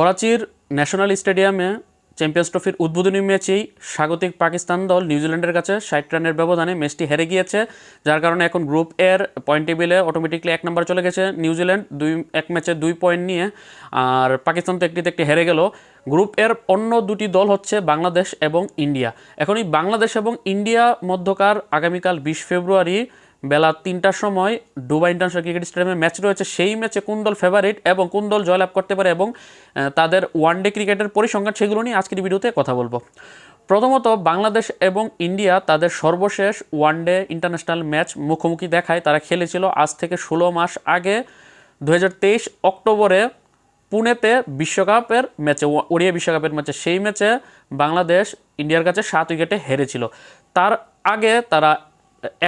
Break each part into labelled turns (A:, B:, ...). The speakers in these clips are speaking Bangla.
A: করাচির ন্যাশনাল স্টেডিয়ামে চ্যাম্পিয়ন্স ট্রফির উদ্বোধনী ম্যাচেই স্বাগতিক পাকিস্তান দল নিউজিল্যান্ডের কাছে ষাট রানের ব্যবধানে ম্যাচটি হেরে গিয়েছে, যার কারণে এখন গ্রুপ এর পয়েন্ট টেবিলে অটোমেটিকলি এক নম্বর চলে গেছে নিউজিল্যান্ড, দুই, এক ম্যাচে দুই পয়েন্ট নিয়ে। আর পাকিস্তান তো একটিতে একটি হেরে গেল। গ্রুপ এর অন্য দুটি দল হচ্ছে বাংলাদেশ এবং ইন্ডিয়া। এখন এই বাংলাদেশ এবং ইন্ডিয়া মধ্যকার আগামীকাল বিশ ফেব্রুয়ারি বেলা তিনটার সময় দুবাই ইন্টারন্যাশনাল ক্রিকেট স্টেডিয়ামে ম্যাচ রয়েছে। সেই ম্যাচে কোন দল ফেভারিট এবং কোন দল জয়লাভ করতে পারে এবং তাদের ওয়ানডে ক্রিকেটের পরিসংখ্যান সেগুলো নিয়ে আজকের ভিডিওতে কথা বলব। প্রথমত বাংলাদেশ এবং ইন্ডিয়া তাদের সর্বশেষ ওয়ানডে ইন্টারন্যাশনাল ম্যাচ মুখোমুখি দেখায়। তারা খেলেছিল আজ থেকে ষোলো মাস আগে দু হাজার তেইশ অক্টোবরে পুনেতে বিশ্বকাপের ম্যাচে ওড়িয়া বিশ্বকাপের ম্যাচে। সেই ম্যাচে বাংলাদেশ ইন্ডিয়ার কাছে সাত উইকেটে হেরেছিল। তার আগে তারা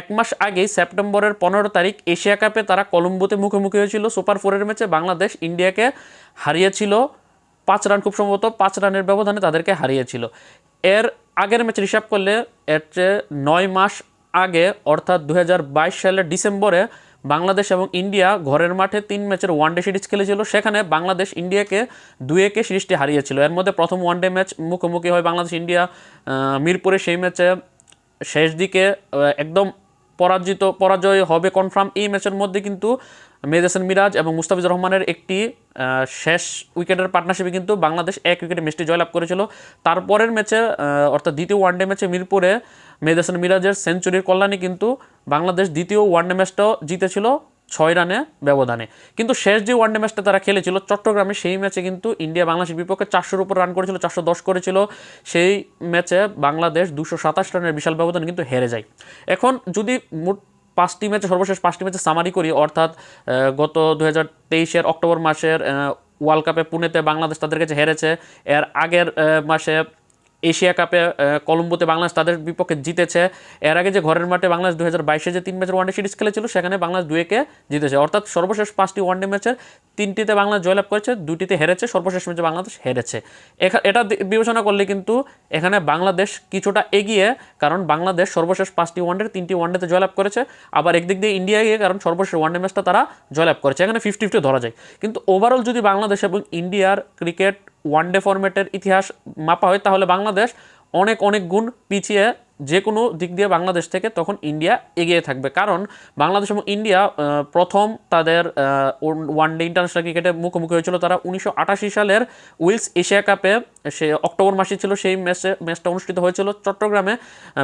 A: এক মাস আগেই সেপ্টেম্বরের পনেরো তারিখ এশিয়া কাপে তারা কলম্বোতে মুখোমুখি হয়েছিল। সুপার ফোরের ম্যাচে বাংলাদেশ ইন্ডিয়াকে হারিয়েছিল। পাঁচ রান খুব সম্ভবত পাঁচ রানের ব্যবধানে তাদেরকে হারিয়েছিল। এর আগের ম্যাচ হিসাব করলে এর চেয়ে নয় মাস আগে, অর্থাৎ দু হাজার বাইশ সালের ডিসেম্বরে, বাংলাদেশ এবং ইন্ডিয়া ঘরের মাঠে তিন ম্যাচের ওয়ানডে সিরিজ খেলেছিল। সেখানে বাংলাদেশ ইন্ডিয়াকে দুই একে সিরিজটি হারিয়েছিল। এর মধ্যে প্রথম ওয়ানডে ম্যাচ মুখোমুখি হয় বাংলাদেশ ইন্ডিয়া মিরপুরে সেই ম্যাচে শেষ দিকে একদম পরাজিত, পরাজয় হবে কনফার্ম এই ম্যাচের মধ্যে কিন্তু মেজাসেন মিরাজ এবং মুস্তাফিজুর রহমানের একটি শেষ উইকেটের পার্টনারশিপে কিন্তু বাংলাদেশ এক উইকেটে ম্যাচটি জয়লাভ করেছিল। তারপরের ম্যাচে অর্থাৎ দ্বিতীয় ওয়ানডে ম্যাচে মিরপুরে মেজাসেন মিরাজের সেঞ্চুরির কল্যাণে কিন্তু বাংলাদেশ দ্বিতীয় ওয়ানডে ম্যাচটাও জিতেছিল। ছয় রানে ব্যবধানে। কিন্তু শেষ যে ওয়ানডে ম্যাচটা তারা খেলেছিল, চট্টগ্রামে সেই ম্যাচে কিন্তু ইন্ডিয়া বাংলাদেশের বিপক্ষে চারশোর উপর রান করেছিল, চারশো দশ করেছিল। সেই ম্যাচে বাংলাদেশ দুশো সাতাশ রানের বিশাল ব্যবধানে কিন্তু হেরে যায়। এখন যদি মোট পাঁচটি ম্যাচে সর্বশেষ পাঁচটি ম্যাচে সামারি করি, অর্থাৎ গত দু হাজার তেইশের অক্টোবর মাসের ওয়ার্ল্ড কাপে পুনেতে বাংলাদেশ তাদের কাছে হেরেছে। এর আগের মাসে এশিয়া কাপে কলম্বোতে বাংলাদেশ তাদের বিপক্ষে জিতেছে। এর আগে যে ঘরের মাঠে বাংলাদেশ দু হাজার বাইশে যে তিন ম্যাচের ওয়ানডে সিরিজ খেলেছিল, সেখানে বাংলাদেশ দুয়েকে জিতেছে। অর্থাৎ সর্বশেষ পাঁচটি ওয়ানডে ম্যাচের তিনটিতে বাংলাদেশ জয়লাভ করেছে, দুটিতে হেরেছে, সর্বশেষ ম্যাচে বাংলাদেশ হেরেছে। এটা বিবেচনা করলে কিন্তু এখানে বাংলাদেশ কিছুটা এগিয়ে, কারণ বাংলাদেশ সর্বশেষ পাঁচটি ওয়ানডে তিনটি ওয়ানডেতে জয়লাভ করেছে। আবার একদিক দিয়ে ইন্ডিয়া এগিয়ে, কারণ সর্বশেষ ওয়ানডে ম্যাচটা তারা জয়লাভ করেছে। এখানে ফিফটি ফিফটি ধরা যায়। কিন্তু ওভারঅল যদি বাংলাদেশ এবং ইন্ডিয়ার ক্রিকেট ওয়ানডে ফরম্যাটের ইতিহাস মাপা হয় তাহলে বাংলাদেশ অনেক অনেক গুণ পিছিয়ে যে কোনো দিক দিয়ে বাংলাদেশ থেকে তখন ইন্ডিয়া এগিয়ে থাকবে। কারণ বাংলাদেশ এবং ইন্ডিয়া প্রথম তাদের ওয়ান ডে ইন্টারন্যাশনাল ক্রিকেটে মুখোমুখি হয়েছিল তারা উনিশশো আটাশি সালের উইলস এশিয়া কাপে। সে অক্টোবর মাসে ছিল, সেই ম্যাচে, ম্যাচটা অনুষ্ঠিত হয়েছিল চট্টগ্রামে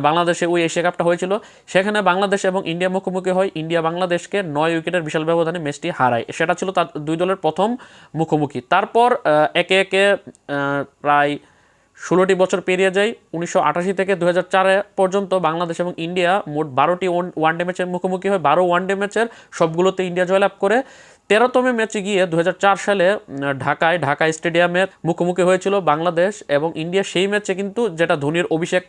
A: বাংলাদেশে ওই এশিয়া কাপটা হয়েছিল। সেখানে বাংলাদেশ এবং ইন্ডিয়া মুখোমুখি হয়। ইন্ডিয়া বাংলাদেশকে নয় উইকেটের বিশাল ব্যবধানে ম্যাচটি হারায়। সেটা ছিল তার দুই দলের প্রথম মুখোমুখি। তারপর একে একে প্রায় ষোলোটি বছর পেরিয়ে যায়, উনিশশো আটাশি থেকে দু পর্যন্ত বাংলাদেশ এবং ইন্ডিয়া মোট বারোটি ওয়ানডে ম্যাচের মুখোমুখি হয়। বারো ওয়ানডে ম্যাচের সবগুলোতে ইন্ডিয়া জয়লাভ করে। তেরোতম ম্যাচে গিয়ে দু হাজার চার সালে ঢাকায়, ঢাকা স্টেডিয়ামে মুখোমুখি হয়েছিল বাংলাদেশ এবং ইন্ডিয়া সেই ম্যাচে কিন্তু যেটা ধোনির অভিষেক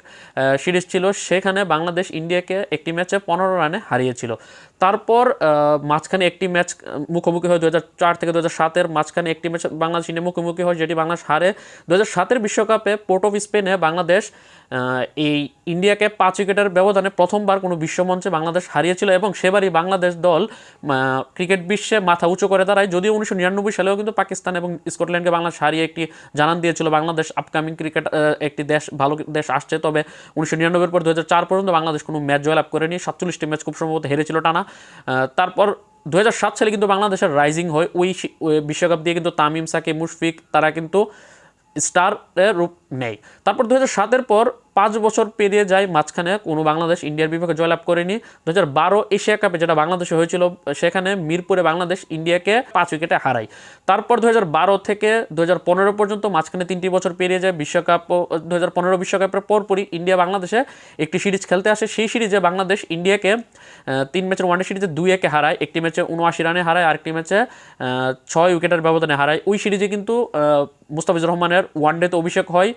A: সিরিজ ছিল, সেখানে বাংলাদেশ ইন্ডিয়াকে একটি ম্যাচে পনেরো রানে হারিয়েছিল। তারপর মাঝখানে একটি ম্যাচ মুখোমুখি হয় দু থেকে দু সাতের মাঝখানে একটি ম্যাচ বাংলাদেশ ইন্ডিয়া মুখোমুখি হয় যেটি বাংলাদেশ হারে। দু সাতের বিশ্বকাপে পোর্ট অফ স্পেনে বাংলাদেশ এই ইন্ডিয়াকে পাঁচ উইকেটের ব্যবধানে প্রথমবার কোনো বিশ্বমঞ্চে বাংলাদেশ হারিয়েছিল এবং সেবারই বাংলাদেশ দল ক্রিকেট বিশ্বে মাথা উঁচু করে দাঁড়ায়। যদিও উনিশশো নিরানব্বই সালেও কিন্তু পাকিস্তান এবং স্কটল্যান্ডকে বাংলাদেশ হারিয়ে একটি জানান দিয়েছিল। বাংলাদেশ আপকামিং ক্রিকেট একটি দেশ, ভালো দেশ আসছে। তবে উনিশশো নিরানব্বইয়ের পর দু পর্যন্ত বাংলাদেশ কোনো ম্যাচ জয়লাভ করেনি। সাতচল্লিশটি ম্যাচ খুব সম্ভবত হেরেছিল টানা। তারপর দু সাত সালে কিন্তু বাংলাদেশের রাইজিং হয়। ওই বিশ্বকাপ দিয়ে কিন্তু তামিম, সাকিব, মুশফিক তারা কিন্তু স্টারের রূপ নেয়। তারপর দু হাজার সাতের পর পাঁচ বছর পেরিয়ে যায় মাঝখানে, কোনো বাংলাদেশ ইন্ডিয়ার বিপক্ষে জয়লাভ করেনি। দু হাজার বারো এশিয়া কাপে যেটা বাংলাদেশে হয়েছিল, সেখানে মিরপুরে বাংলাদেশ ইন্ডিয়াকে পাঁচ উইকেটে হারায়। তারপর দু হাজার বারো থেকে দু হাজার পনেরো পর্যন্ত মাঝখানে তিনটি বছর পেরিয়ে যায় বিশ্বকাপ দু হাজার পনেরো বিশ্বকাপের পরপরই ইন্ডিয়া বাংলাদেশে একটি সিরিজ খেলতে আসে। সেই সিরিজে বাংলাদেশ ইন্ডিয়াকে তিন ম্যাচের ওয়ানডে সিরিজে দুই একে হারায়, একটি ম্যাচে উনআশি রানে হারায় আরেকটি ম্যাচে ছয় উইকেটের ব্যবধানে হারায়। ওই সিরিজে কিন্তু মুস্তাফিজুর রহমানের ওয়ানডেতে অভিষেক হয়।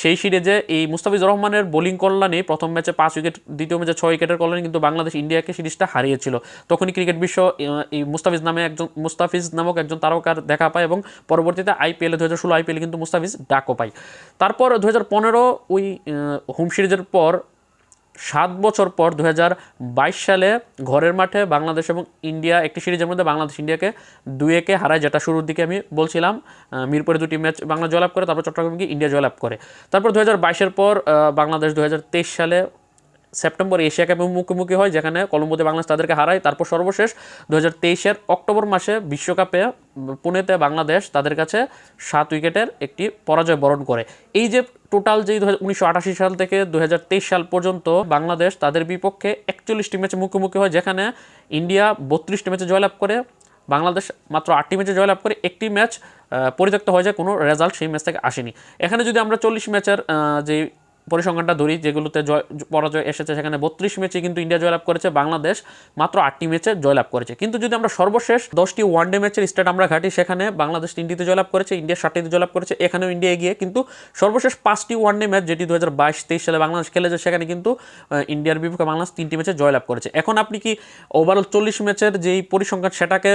A: সেই সিরিজে এই মুস্তাফিজুর রহমানের বোলিং কল্যাণে প্রথম ম্যাচে পাঁচ উইকেট, দ্বিতীয় ম্যাচে ছয় উইকেটের কল্যাণে কিন্তু বাংলাদেশ ইন্ডিয়াকে সিরিজটা হারিয়েছিল। তখনই ক্রিকেট বিশ্ব এই মুস্তাফিজ নামে একজন, মুস্তাফিজ নামক একজন তারকার দেখা পায় এবং পরবর্তীতে আইপিএলে দু হাজার ষোলো আইপিএল কিন্তু মুস্তাফিজ ডাকও পায়। তারপর দু হাজার পনেরো ওই হোম সিরিজের পর সাত বছর পর দু হাজার বাইশ সালে ঘরের মাঠে বাংলাদেশ এবং ইন্ডিয়া একটি সিরিজের মধ্যে বাংলাদেশ ইন্ডিয়াকে দুই একে হারায়, যেটা শুরুর দিকে আমি বলছিলাম। মিরপুরে দুটি ম্যাচ বাংলা জয়লাভ করে, তারপর চট্টগ্রামকে ইন্ডিয়া জয়লাভ করে। তারপর দু হাজার পর বাংলাদেশ দু হাজার তেইশ সালে সেপ্টেম্বর এশিয়া কাপে মুখোমুখি হয়, যেখানে কলম্বোতে বাংলাদেশ তাদেরকে হারায়। তারপর সর্বশেষ দু হাজার অক্টোবর মাসে বিশ্বকাপে পুনেতে বাংলাদেশ তাদের কাছে সাত উইকেটের একটি পরাজয় বরণ করে। এই যে টোটাল যেই উনিশশো আটাশি সাল থেকে দু হাজার তেইশ সাল পর্যন্ত বাংলাদেশ তাদের বিপক্ষে একচল্লিশটি ম্যাচে মুখোমুখি হয়, যেখানে ইন্ডিয়া বত্রিশটি ম্যাচে জয়লাভ করে, বাংলাদেশ মাত্র আটটি ম্যাচে জয়লাভ করে একটি ম্যাচ পরিত্যক্ত হয়ে যায়, কোনো রেজাল্ট সেই ম্যাচ থেকে আসেনি। এখানে যদি আমরা চল্লিশ ম্যাচের যে পরিসংখ্যানটা ধরি, যেগুলোতে জয়, পরাজয় এসেছে সেখানে বত্রিশ ম্যাচে কিন্তু ইন্ডিয়া জয়লাভ করেছে, বাংলাদেশ মাত্র আটটি ম্যাচে জয়লাভ করেছে। কিন্তু যদি আমরা সর্বশেষ দশটি ওয়ানডে ম্যাচের স্টেট আমরা ঘাটি, সেখানে বাংলাদেশ তিনটিতে জয়লাভ করেছে, ইন্ডিয়া ষাটটিতে জয়লাভ করেছে, এখানেও ইন্ডিয়া এগিয়ে। কিন্তু সর্বশেষ পাঁচটি ওয়ানডে ম্যাচ যেটি দু হাজার বাইশ, তেইশ সালে বাংলাদেশ খেলেছে, সেখানে কিন্তু ইন্ডিয়ার বিপক্ষে বাংলাদেশ তিনটি ম্যাচে জয়লাভ করেছে। এখন আপনি কি ওভারঅল চল্লিশ ম্যাচের যেই পরিসংখ্যান সেটাকে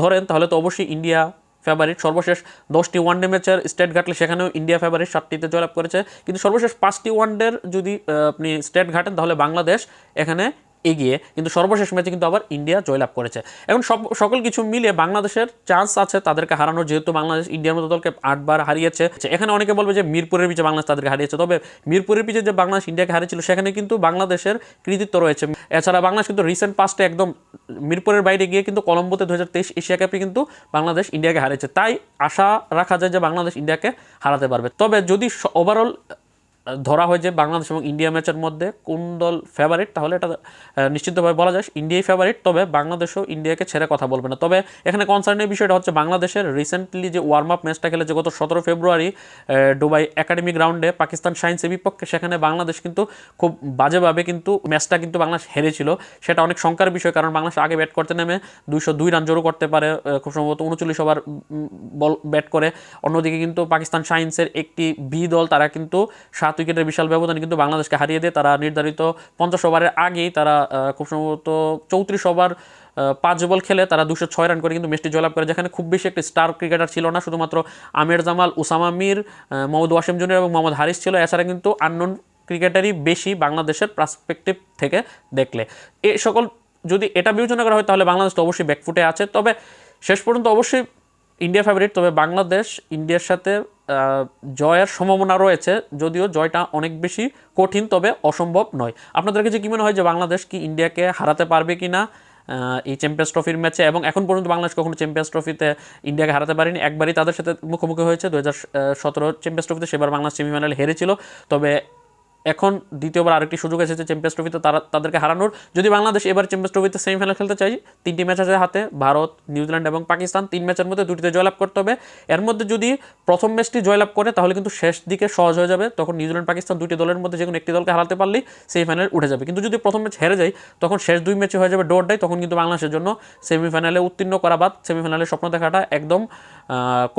A: ধরেন, তাহলে তো অবশ্যই ইন্ডিয়া ফেভারিট। সর্বশেষ দশটি ওয়ানডে ম্যাচের স্টেট ঘাটলে সেখানেও ইন্ডিয়া ফেভারিট সাতটিতে জয়লাভ করেছে। কিন্তু সর্বশেষ পাঁচটি ওয়ানডের যদি আপনি স্টেট ঘাটেন, তাহলে বাংলাদেশ এখানে এগিয়ে, কিন্তু সর্বশেষ ম্যাচে কিন্তু আবার ইন্ডিয়া জয়লাভ করেছে। এখন সব, সকল কিছু মিলিয়ে বাংলাদেশের চান্স আছে তাদেরকে হারানোর, যেহেতু বাংলাদেশ ইন্ডিয়ার মতো দলকে আটবার হারিয়েছে। এখানে অনেকে বলবে যে মিরপুরের পিছে বাংলাদেশ তাদেরকে হারিয়েছে, তবে মিরপুরের পিছে যে বাংলাদেশ ইন্ডিয়াকে হারিয়েছিল, সেখানে কিন্তু বাংলাদেশের কৃতিত্ব রয়েছে। এছাড়া বাংলাদেশ কিন্তু রিসেন্ট পাস্টে একদম মিরপুরের বাইরে গিয়ে কিন্তু কলম্বোতে দু হাজার তেইশ এশিয়া কাপে কিন্তু বাংলাদেশ ইন্ডিয়াকে হারিয়েছে। তাই আশা রাখা যায় যে বাংলাদেশ ইন্ডিয়াকে হারাতে পারবে। তবে যদি ওভারঅল ধরা হয় যে বাংলাদেশ এবং ইন্ডিয়া ম্যাচের মধ্যে কোন দল ফেভারিট তাহলে এটা নিশ্চিতভাবে বলা যায় ইন্ডিয়াই ফেভারিট তবে বাংলাদেশও ইন্ডিয়াকে ছেড়ে কথা বলবে না। তবে এখানে কনসার্নের বিষয়টা হচ্ছে বাংলাদেশের রিসেন্টলি যে ওয়ার্ম আপ ম্যাচটা খেলেছে গত সতেরো ফেব্রুয়ারি দুবাই একাডেমি গ্রাউন্ডে পাকিস্তান সায়েন্সের বিপক্ষে, সেখানে বাংলাদেশ কিন্তু খুব বাজেভাবে কিন্তু ম্যাচটা কিন্তু বাংলাদেশ হেরেছিল। সেটা অনেক শঙ্কার বিষয়, কারণ বাংলাদেশ আগে ব্যাট করতে নেমে দুইশো দুই রান জোরও করতে পারে খুব সম্ভবত উনচল্লিশ ওভার বল ব্যাট করে। অন্যদিকে কিন্তু পাকিস্তান সায়েন্সের একটি বি দল, তারা কিন্তু সাত উইকেটের বিশাল ব্যবধান কিন্তু বাংলাদেশকে হারিয়ে দেয় তারা নির্ধারিত পঞ্চাশ ওভারের আগেই তারা খুব সম্ভবত চৌত্রিশ ওভার পাঁচ বল খেলে তারা দুশো ছয় রান করে কিন্তু ম্যাচটি জয়লাভ করে, যেখানে খুব বেশি একটি স্টার ক্রিকেটার ছিল না, শুধুমাত্র আমির জামাল, উসামা মির মোহাম্মদ ওয়াসিম জুনিয়র এবং মোহাম্মদ হারিস ছিল। এছাড়া কিন্তু আননোন ক্রিকেটারই বেশি বাংলাদেশের পার্সপেক্টিভ থেকে দেখলে। এ সকল যদি এটা বিবেচনা করা হয় তাহলে বাংলাদেশ তো অবশ্যই ব্যাকফুটে আছে। তবে শেষ পর্যন্ত অবশ্যই ইন্ডিয়া ফেভারিট তবে বাংলাদেশ ইন্ডিয়ার সাথে জয়ের সম্ভাবনা রয়েছে, যদিও জয়টা অনেক বেশি কঠিন, তবে অসম্ভব নয়। আপনাদের কাছে কী মনে হয় যে বাংলাদেশ কি ইন্ডিয়াকে হারাতে পারবে কি না এই চ্যাম্পিয়ন্স ট্রফির ম্যাচে, এবং এখন পর্যন্ত বাংলাদেশ কখনো চ্যাম্পিয়ন্স ট্রফিতে ইন্ডিয়াকে হারাতে পারেনি, একবারই তাদের সাথে মুখোমুখি হয়েছে। দু হাজার সতেরো চ্যাম্পিয়ন্স ট্রফিতে সেবার বাংলাদেশ সেমিফাইনালে হেরেছিল। তবে এখন দ্বিতীয়বার আরেকটি সুযোগ এসেছে চ্যাম্পিয়ন্স ট্রফিতে তারা তাদেরকে হারানোর। যদি বাংলাদেশ এবার চ্যাম্পিয়ন্স ট্রফিতে সেমিফাইনাল খেলতে চাই তিনটি ম্যাচ আছে হাতে, ভারত, নিউজিল্যান্ড এবং পাকিস্তান। তিন ম্যাচের মধ্যে দুটিতে জয়লাভ করতে হবে। এর মধ্যে যদি প্রথম ম্যাচটি জয়লাভ করে, তাহলে কিন্তু শেষ দিকে সহজ হয়ে যাবে। তখন নিউজিল্যান্ড, পাকিস্তান দুটি দলের মধ্যে যে কোনো একটি দলকে হারাতে পারলেই সেমিফাইনাল উঠে যাবে। কিন্তু যদি প্রথম ম্যাচ হেরে যায়, তখন শেষ দুই ম্যাচে হয়ে যাবে ডোর ডাই তখন কিন্তু বাংলাদেশের জন্য সেমিফাইনালে উত্তীর্ণ করা বাদ। সেমিফাইনালে স্বপ্ন দেখাটা একদম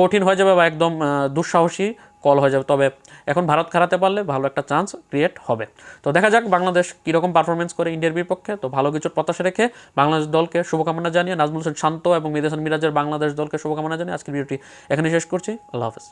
A: কঠিন হয়ে যাবে বা একদম দুঃসাহসী কল হয়ে যাবে। তবে এখন ভারত খারাতে পারলে ভালো একটা চান্স ক্রিয়েট হবে। তো দেখা যাক বাংলাদেশ কীরকম পারফরমেন্স করে ইন্ডিয়ার বিপক্ষে। তো ভালো কিছুর প্রত্যাশা রেখে বাংলাদেশ দলকে শুভকামনা জানিয়ে নাজমুল হোসেন শান্ত এবং মিদেশন মিরাজের বাংলাদেশ দলকে শুভকামনা জানিয়ে আজকের ভিডিওটি এখানে শেষ করছি। আল্লাহ হাফেজ।